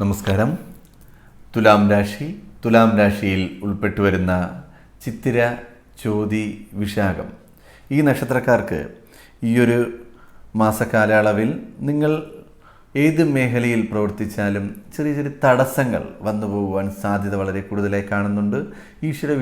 നമസ്കാരം. തുലാം രാശി തുലാം രാശിയിൽ ഉൾപ്പെട്ടു വരുന്ന ചിത്തിര ചോതി വിശാഖം. ഈ നക്ഷത്രക്കാർക്ക് ഈയൊരു മാസകാലയളവിൽ നിങ്ങൾ ഏത് മേഖലയിൽ പ്രവർത്തിച്ചാലും ചെറിയ ചെറിയ തടസ്സങ്ങൾ വന്നു പോകുവാൻ സാധ്യത വളരെ കൂടുതലായി കാണുന്നുണ്ട്. ഈശ്വര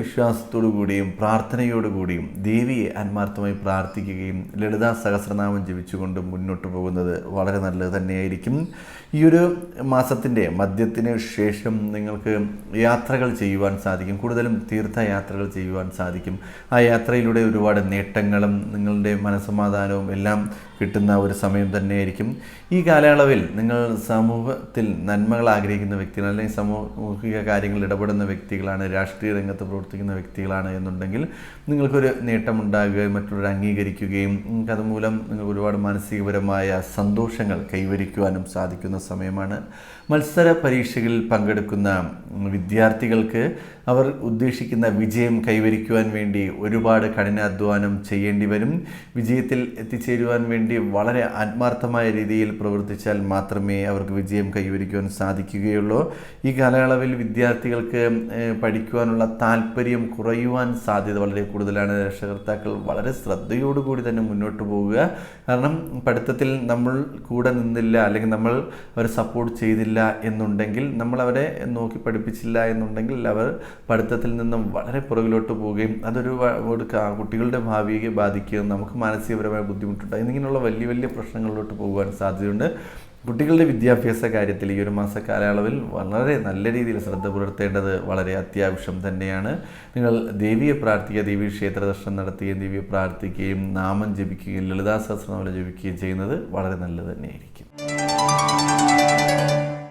കൂടിയും പ്രാർത്ഥനയോടുകൂടിയും ദേവിയെ ആത്മാർത്ഥമായി പ്രാർത്ഥിക്കുകയും ലളിതാ സഹസ്രനാമം ജപിച്ചുകൊണ്ട് മുന്നോട്ട് പോകുന്നത് വളരെ നല്ലത് തന്നെയായിരിക്കും. ഈ ഒരു മാസത്തിന്റെ മദ്യത്തിന് ശേഷം നിങ്ങൾക്ക് യാത്രകൾ ചെയ്യുവാൻ സാധിക്കും. കൂടുതലും തീർത്ഥയാത്രകൾ ചെയ്യുവാൻ സാധിക്കും. ആ യാത്രയിലൂടെ ഒരുപാട് നേട്ടങ്ങളും നിങ്ങളുടെ മനസ്സമാധാനവും എല്ലാം കിട്ടുന്ന ഒരു സമയം തന്നെയായിരിക്കും. ഈ കാലയളവിൽ നിങ്ങൾ സമൂഹത്തിൽ നന്മകൾ ആഗ്രഹിക്കുന്ന വ്യക്തികൾ അല്ലെങ്കിൽ സാമൂഹിക കാര്യങ്ങളിൽ ഇടപെടുന്ന വ്യക്തികളാണ് രാഷ്ട്രീയ രംഗത്ത് പ്രവർത്തിക്കുന്ന വ്യക്തികളാണ് എന്നുണ്ടെങ്കിൽ നിങ്ങൾക്കൊരു നേട്ടമുണ്ടാകുകയും മറ്റുള്ളവർ അംഗീകരിക്കുകയും നിങ്ങൾക്ക് അതുമൂലം നിങ്ങൾക്ക് ഒരുപാട് മാനസികപരമായ സന്തോഷങ്ങൾ കൈവരിക്കുവാനും സാധിക്കുന്ന സമയമാണ്. മത്സര പരീക്ഷകളിൽ പങ്കെടുക്കുന്ന വിദ്യാർത്ഥികൾക്ക് അവർ ഉദ്ദേശിക്കുന്ന വിജയം കൈവരിക്കുവാൻ വേണ്ടി ഒരുപാട് കഠിനാധ്വാനം ചെയ്യേണ്ടി വരും. വിജയത്തിൽ എത്തിച്ചേരുവാൻ വേണ്ടി വളരെ ആത്മാർത്ഥമായ രീതിയിൽ പ്രവർത്തിച്ചാൽ മാത്രമേ അവർക്ക് വിജയം കൈവരിക്കുവാൻ സാധിക്കുകയുള്ളൂ. ഈ കാലയളവിൽ വിദ്യാർത്ഥികൾക്ക് പഠിക്കുവാനുള്ള താല്പര്യം കുറയുവാൻ സാധ്യത വളരെ കൂടുതലാണ്. രക്ഷകർത്താക്കൾ വളരെ ശ്രദ്ധയോടുകൂടി തന്നെ മുന്നോട്ട് പോവുക. കാരണം പഠിത്തത്തിൽ നമ്മൾ കൂടെ നിന്നില്ല അല്ലെങ്കിൽ നമ്മൾ അവരെ സപ്പോർട്ട് ചെയ്തില്ല എന്നുണ്ടെങ്കിൽ നമ്മൾ അവരെ നോക്കി പഠിപ്പിച്ചില്ല എന്നുണ്ടെങ്കിൽ അവർ പഠിത്തത്തിൽ നിന്നും വളരെ പുറകിലോട്ട് പോവുകയും അതൊരു കുട്ടികളുടെ ഭാവിയെ ബാധിക്കുകയും നമുക്ക് മാനസികപരമായ ബുദ്ധിമുട്ടുണ്ടാകും ഇങ്ങനെയുള്ള വലിയ വലിയ പ്രശ്നങ്ങളിലോട്ട് പോകുവാൻ സാധ്യതയുണ്ട്. കുട്ടികളുടെ വിദ്യാഭ്യാസ കാര്യത്തിൽ ഈ ഒരു മാസ കാലയളവിൽ വളരെ നല്ല രീതിയിൽ ശ്രദ്ധ പുലർത്തേണ്ടത് വളരെ അത്യാവശ്യം തന്നെയാണ്. നിങ്ങൾ ദേവിയെ പ്രാർത്ഥിക്കുക ദേവി ക്ഷേത്ര ദർശനം നടത്തുകയും ദേവിയെ പ്രാർത്ഥിക്കുകയും നാമം ജപിക്കുകയും ലളിതാ സഹസ്രനാമം ജപിക്കുകയും ചെയ്യുന്നത് വളരെ നല്ലത് തന്നെയായിരിക്കും.